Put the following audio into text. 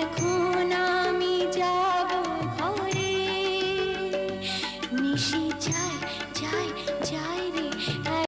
এখন আমি যাব ঘরে। নিশি চাই চাই চাই রে